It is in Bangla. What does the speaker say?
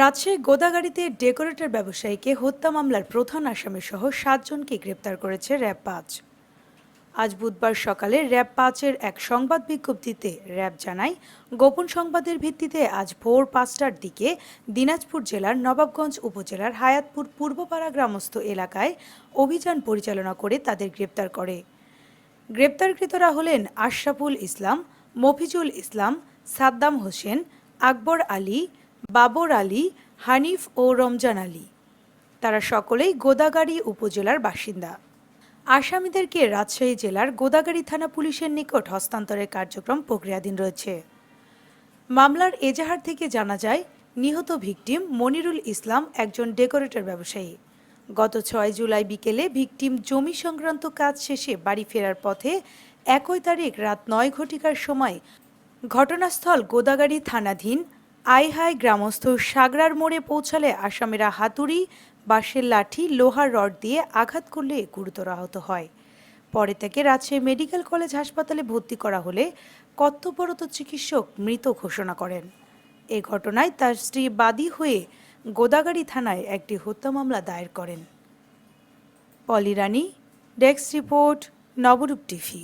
রাজশাহী গোদাগাড়িতে ডেকোরেটর ব্যবসায়ীকে হত্যা মামলার প্রধান আসামি সহ সাতজনকে গ্রেপ্তার করেছে র্যাব পাঁচ। আজ বুধবার সকালে র্যাব পাঁচের এক সংবাদ বিজ্ঞপ্তিতে র্যাব জানায়, গোপন সংবাদের ভিত্তিতে আজ ভোর পাঁচটার দিকে দিনাজপুর জেলার নবাবগঞ্জ উপজেলার হায়াতপুর পূর্বপাড়া গ্রামস্থ এলাকায় অভিযান পরিচালনা করে তাদের গ্রেপ্তার করে। গ্রেপ্তারকৃতরা হলেন আশরাফুল ইসলাম, মফিজুল ইসলাম, সাদ্দাম হোসেন, আকবর আলী বাবর আলী, হানিফ ও রমজান আলী। তারা সকলেই গোদাগাড়ি উপজেলার বাসিন্দা। আসামিদেরকে রাজশাহী জেলার গোদাগাড়ি থানা পুলিশের নিকট হস্তান্তরের কার্যক্রম প্রক্রিয়াধীন রয়েছে। মামলার এজাহার থেকে জানা যায়, নিহত ভিকটিম মনিরুল ইসলাম একজন ডেকোরেটর ব্যবসায়ী। গত ছয় জুলাই বিকেলে ভিকটিম জমি সংক্রান্ত কাজ শেষে বাড়ি ফেরার পথে একই তারিখ রাত নয় ঘটিকার সময় ঘটনাস্থল গোদাগাড়ি থানাধীন আইহাই গ্রামস্থ সাগরার মোড়ে পৌঁছালে আসামিরা হাতুড়ি, বাঁশের লাঠি, লোহার রড দিয়ে আঘাত করলে গুরুতর আহত হয়। পরে তাকে রাজশাহী মেডিকেল কলেজ হাসপাতালে ভর্তি করা হলে কর্তব্যরত চিকিৎসক মৃত ঘোষণা করেন। এ ঘটনায় তার স্ত্রী বাদী হয়ে গোদাগাড়ি থানায় একটি হত্যা মামলা দায়ের করেন। Poli Rani, desk report, Nabarup TV.